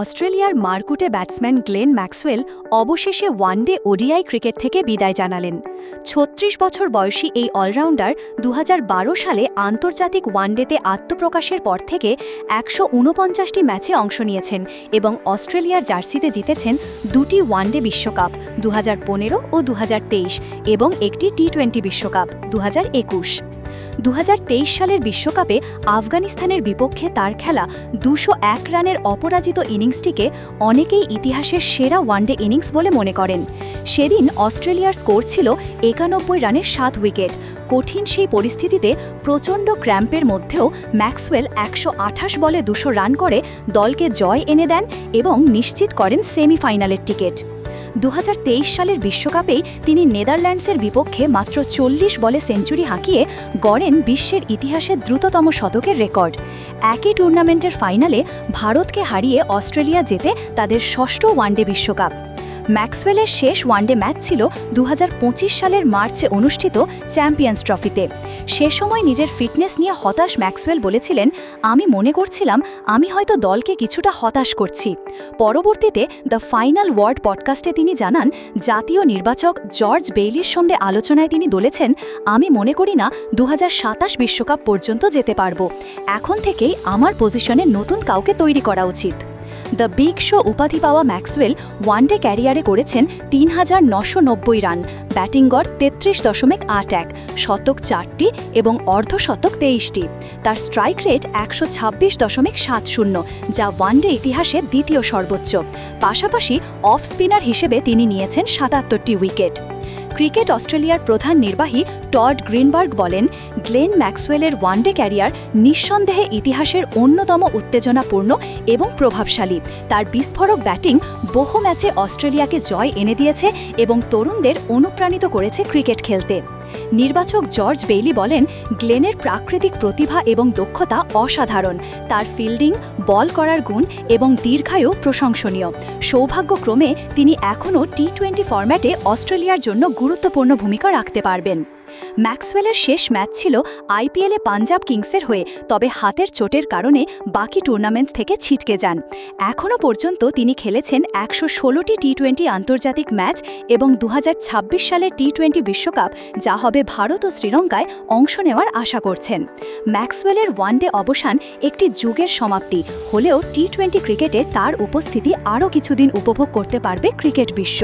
অস্ট্রেলিয়ার মার্কুটে batsman Glenn Maxwell অবশেষে ওয়ানডে ওডিআই ক্রিকেট থেকে বিদায় জানালেন। ছত্রিশ বছর বয়সী এই অলরাউন্ডার দু হাজার বারো সালে আন্তর্জাতিক ওয়ানডেতে আত্মপ্রকাশের পর থেকে একশো ঊনপঞ্চাশটি ম্যাচে অংশ নিয়েছেন এবং অস্ট্রেলিয়ার জার্সিতে জিতেছেন দুটি ওয়ানডে বিশ্বকাপ দু হাজার পনেরো ও দু হাজার তেইশ, এবং একটি টি টোয়েন্টি বিশ্বকাপ দু হাজার একুশ। দু হাজার তেইশ সালের বিশ্বকাপে আফগানিস্তানের বিপক্ষে তার খেলা দুশো রানের অপরাজিত ইনিংসটিকে অনেকেই ইতিহাসের সেরা ওয়ানডে ইনিংস বলে মনে করেন। সেদিন অস্ট্রেলিয়ার স্কোর ছিল একানব্বই রানের সাত উইকেট। কঠিন সেই পরিস্থিতিতে প্রচণ্ড ক্র্যাম্পের মধ্যেও ম্যাক্সওয়েল একশো আঠাশ বলে দুশো রান করে দলকে জয় এনে দেন এবং নিশ্চিত করেন সেমিফাইনালের টিকিট। দু হাজার তেইশ সালের বিশ্বকাপেই তিনি নেদারল্যান্ডসের বিপক্ষে মাত্র চল্লিশ বলে সেঞ্চুরি হাঁকিয়ে গড়েন বিশ্বের ইতিহাসের দ্রুততম শতকের রেকর্ড। একই টুর্নামেন্টের ফাইনালে ভারতকে হারিয়ে অস্ট্রেলিয়া যেতে তাদের ষষ্ঠ ওয়ানডে বিশ্বকাপ। ম্যাক্সওয়েলের শেষ ওয়ানডে ম্যাচ ছিল দু হাজার পঁচিশ সালের মার্চে অনুষ্ঠিত চ্যাম্পিয়ন্স ট্রফিতে। সে সময় নিজের ফিটনেস নিয়ে হতাশ ম্যাক্সওয়েল বলেছিলেন, আমি মনে করছিলাম আমি হয়তো দলকে কিছুটা হতাশ করছি। পরবর্তীতে দ্য ফাইনাল ওয়ার্ড পডকাস্টে তিনি জানান, জাতীয় নির্বাচক জর্জ বেইলির সঙ্গে আলোচনায় তিনি বলেছেন, আমি মনে করি না দু বিশ্বকাপ পর্যন্ত যেতে পারব। এখন থেকেই আমার পজিশনে নতুন কাউকে তৈরি করা উচিত। দ্য বিগ শো উপাধি পাওয়া ম্যাক্সওয়েল ওয়ানডে ক্যারিয়ারে করেছেন তিন হাজার নশো নব্বই রান, ব্যাটিং গড় তেত্রিশ দশমিক আট এক, শতক চারটি এবং অর্ধশতক তেইশটি। তার স্ট্রাইক রেট একশো ছাব্বিশ দশমিক সাত শূন্য, যা ওয়ানডে ইতিহাসে দ্বিতীয় সর্বোচ্চ। পাশাপাশি অফ স্পিনার হিসেবে তিনি নিয়েছেন সাতাত্তরটি উইকেট। ক্রিকেট অস্ট্রেলিয়ার প্রধান নির্বাহী টড গ্রিনবার্গ বলেন, গ্লেন ম্যাক্সওয়েলের ওয়ানডে ক্যারিয়ার নিঃসন্দেহে ইতিহাসের অন্যতম উত্তেজনাপূর্ণ এবং প্রভাবশালী। তার বিস্ফোরক ব্যাটিং বহু ম্যাচে অস্ট্রেলিয়াকে জয় এনে দিয়েছে এবং তরুণদের অনুপ্রাণিত করেছে ক্রিকেট খেলতে। নির্বাচক জর্জ বেইলি বলেন, গ্লেনের প্রাকৃতিক প্রতিভা এবং দক্ষতা অসাধারণ। তার ফিল্ডিং, বল করার গুণ এবং দীর্ঘায়ু প্রশংসনীয়। সৌভাগ্যক্রমে তিনি এখনও টি টোয়েন্টি ফরম্যাটে অস্ট্রেলিয়ার জন্য গুরুত্বপূর্ণ ভূমিকা রাখতে পারবেন। ম্যাক্সওয়েলের শেষ ম্যাচ ছিল আইপিএলে পাঞ্জাব কিংসের হয়ে, তবে হাতের চোটের কারণে বাকি টুর্নামেন্ট থেকে ছিটকে যান। এখনও পর্যন্ত তিনি খেলেছেন একশো ষোলোটি টি টোয়েন্টি আন্তর্জাতিক ম্যাচ এবং দু হাজার ছাব্বিশ সালের টি টোয়েন্টি বিশ্বকাপ, যা হবে ভারত ও শ্রীলঙ্কায় অংশ নেওয়ার আশা করছেন। ম্যাক্সওয়েলের ওয়ানডে অবসান একটি যুগের সমাপ্তি, হলেও টি টোয়েন্টি ক্রিকেটে তার উপস্থিতি আরও কিছুদিন উপভোগ করতে পারবে ক্রিকেট বিশ্ব।